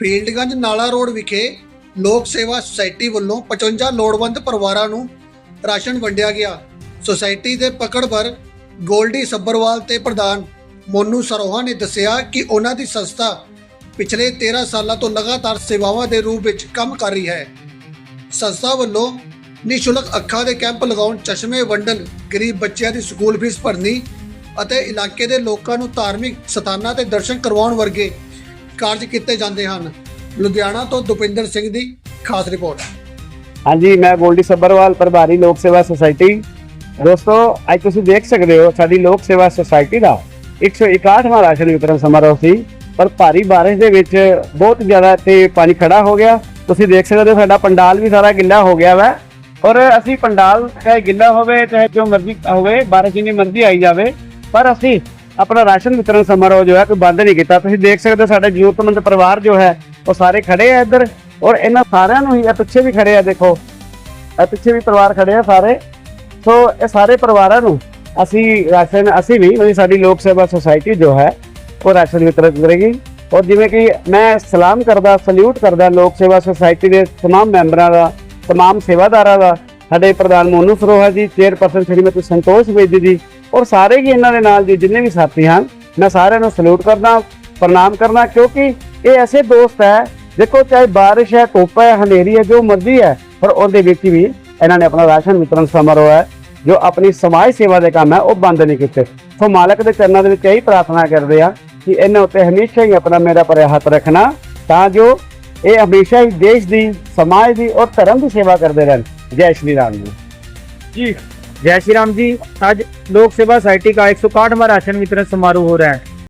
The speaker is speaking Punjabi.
ਫੀਲਡਗੰਜ ਨਾਲਾ ਰੋਡ ਵਿਖੇ ਲੋਕ ਸੇਵਾ ਸੁਸਾਇਟੀ ਵੱਲੋਂ 55 ਲੋੜਵੰਦ ਪਰਿਵਾਰਾਂ ਨੂੰ ਰਾਸ਼ਨ ਵੰਡਿਆ ਗਿਆ। ਸੁਸਾਇਟੀ ਦੇ ਪਕੜਵਰ ਗੋਲਡੀ ਸੱਬਰਵਾਲ ਤੇ ਪ੍ਰਧਾਨ ਮੋਨੂ ਸਰੋਹਾ ਨੇ ਦੱਸਿਆ ਕਿ ਉਹਨਾਂ ਦੀ ਸੰਸਥਾ ਪਿਛਲੇ 13 ਸਾਲਾਂ ਤੋਂ ਲਗਾਤਾਰ ਸੇਵਾਵਾਂ ਦੇ ਰੂਪ ਵਿੱਚ ਕੰਮ ਕਰ ਰਹੀ ਹੈ। ਸੰਸਥਾ ਵੱਲੋਂ ਨਿਸ਼ੁਲਕ ਅੱਖਾਂ ਦੇ ਕੈਂਪ ਲਗਾਉਣ, ਚਸ਼ਮੇ ਵੰਡਣ, ਗਰੀਬ ਬੱਚਿਆਂ ਦੀ ਸਕੂਲ ਫੀਸ ਭਰਨੀ ਅਤੇ ਇਲਾਕੇ ਦੇ ਲੋਕਾਂ ਨੂੰ ਧਾਰਮਿਕ ਸਥਾਨਾਂ ਤੇ ਦਰਸ਼ਨ ਕਰਵਾਉਣ ਵਰਗੇ ਕਾਰਜ ਕੀਤੇ ਜਾਂਦੇ ਹਨ। ਲੁਧਿਆਣਾ ਤੋਂ ਦੁਪਿੰਦਰ ਸਿੰਘ ਦੀ ਖਾਸ ਰਿਪੋਰਟ। ਹਾਂਜੀ, ਮੈਂ ਗੋਲਡੀ ਸੱਬਰਵਾਲ ਪ੍ਰਭਾਰੀ ਲੋਕ ਸੇਵਾ ਸੁਸਾਇਟੀ। ਦੋਸਤੋ, ਅੱਜ ਤੁਸੀਂ ਦੇਖ ਸਕਦੇ ਹੋ, ਸਾਡੀ ਲੋਕ ਸੇਵਾ ਸੁਸਾਇਟੀ ਦਾ 161ਵਾਂ ਰਾਸ਼ਨ ਵਿਤਰਨ ਸਮਾਰੋਹ ਸੀ। ਪਰ ਭਾਰੀ ਬਾਰਿਸ਼ ਦੇ ਵਿੱਚ ਬਹੁਤ ਜ਼ਿਆਦਾ ਤੇ ਪਾਣੀ ਖੜਾ ਹੋ ਗਿਆ। ਤੁਸੀਂ ਦੇਖ ਸਕਦੇ ਹੋ, ਸਾਡਾ ਪੰਡਾਲ ਵੀ ਸਾਰਾ ਗਿੱਲਾ ਹੋ ਗਿਆ ਵਾ। ਔਰ ਅਸੀਂ ਪੰਡਾਲ, ਚਾਹੇ ਗਿੱਲਾ ਹੋਵੇ, ਚਾਹੇ ਜੋ ਮਰਜ਼ੀ ਹੋਵੇ, ਬਾਰਿਸ਼ ਜਿੰਨੀ ਮਰਜ਼ੀ ਆਈ ਜਾਵੇ। ਪਰ ਅਸੀਂ ਆਪਣਾ ਰਾਸ਼ਨ ਵਿਤਰਨ ਸਮਾਰੋਹ ਜੋ ਹੈ ਕੋਈ ਬੰਦ ਨਹੀਂ ਕੀਤਾ ਤੁਸੀਂ ਦੇਖ ਸਕਦੇ ਹੋ ਸਾਡੇ ਜ਼ਰੂਰਤਮੰਦ ਪਰਿਵਾਰ ਜੋ ਹੈ ਉਹ ਸਾਰੇ ਖੜੇ ਆ ਇੱਧਰ ਔਰ ਇਹਨਾਂ ਸਾਰਿਆਂ ਨੂੰ ਹੀ ਇਹ ਪਿੱਛੇ ਵੀ ਖੜੇ ਆ ਦੇਖੋ ਇਹ ਪਿੱਛੇ ਵੀ ਪਰਿਵਾਰ ਖੜੇ ਆ ਸਾਰੇ ਸੋ ਇਹ ਸਾਰੇ ਪਰਿਵਾਰਾਂ ਨੂੰ ਅਸੀਂ ਰਾਸ਼ਨ ਅਸੀਂ ਵੀ ਮਤਲਬ ਸਾਡੀ ਲੋਕ ਸੇਵਾ ਸੁਸਾਇਟੀ ਜੋ ਹੈ ਉਹ ਰਾਸ਼ਨ ਵਿਤਰਿਤ ਕਰੇਗੀ ਔਰ ਜਿਵੇਂ ਕਿ ਮੈਂ ਸਲਾਮ ਕਰਦਾ ਸਲੂਟ ਕਰਦਾ ਲੋਕ ਸੇਵਾ ਸੁਸਾਇਟੀ ਦੇ तमाम ਮੈਂਬਰਾਂ ਦਾ तमाम ਸੇਵਾਦਾਰਾਂ ਦਾ ਸਾਡੇ ਪ੍ਰਧਾਨ ਮੋਨੂ ਸਰੋਹਾ ਜੀ ਚੇਅਰਪਰਸਨ ਸ਼੍ਰੀਮਤੀ ਸੰਤੋਸ਼ ਬੇਦੀ ਜੀ ਔਰ ਸਾਰੇ ਹੀ ਇਹਨਾਂ ਦੇ ਨਾਲ ਜਿੰਨੇ ਵੀ ਸਾਥੀ ਹਨ, ਮੈਂ ਸਾਰਿਆਂ ਨੂੰ ਸਲੂਟ ਕਰਦਾ, ਪ੍ਰਣਾਮ ਕਰਨਾ ਕਿਉਂਕਿ ਇਹ ਐਸੇ ਦੋਸਤ ਹੈ, ਦੇਖੋ ਚਾਹੇ ਬਾਰਿਸ਼ ਹੈ, ਧੁੱਪ ਹੈ, ਹਨੇਰੀ ਹੈ, ਜੋ ਮਰਜ਼ੀ ਹੈ, ਪਰ ਉਹਦੇ ਵਿੱਚ ਵੀ ਇਹਨਾਂ ਨੇ ਆਪਣਾ ਰਾਸ਼ਨ ਵਿਤਰਨ ਸਮਾਰੋਹ ਹੈ, ਜੋ ਆਪਣੀ ਸਮਾਜ ਸੇਵਾ ਦੇ ਕੰਮ ਹੈ, ਉਹ ਬੰਦ ਨਹੀਂ ਕੀਤੇ। ਸੋ ਮਾਲਕ ਦੇ ਚਰਨਾਂ ਦੇ ਵਿੱਚ ਇਹੀ ਪ੍ਰਾਰਥਨਾ ਕਰਦੇ ਆ ਕਿ ਇਹਨਾਂ ਉੱਤੇ ਹਮੇਸ਼ਾ ਹੀ ਆਪਣਾ ਮੇਰਾ ਪਰਿਆ ਹੱਥ ਰੱਖਣਾ, ਤਾਂ ਜੋ ਇਹ ਹਮੇਸ਼ਾ ਹੀ ਦੇਸ਼ ਦੀ, ਸਮਾਜ ਦੀ ਔਰ ਧਰਮ ਦੀ ਸੇਵਾ ਕਰਦੇ ਰਹਿਣ। ਜੈ ਸ਼੍ਰੀ ਰਾਮ ਜੀ। जय श्री राम जी आज लोक सेवा सोसाइटी का 161वां राशन वितरण समारोह हो रहा है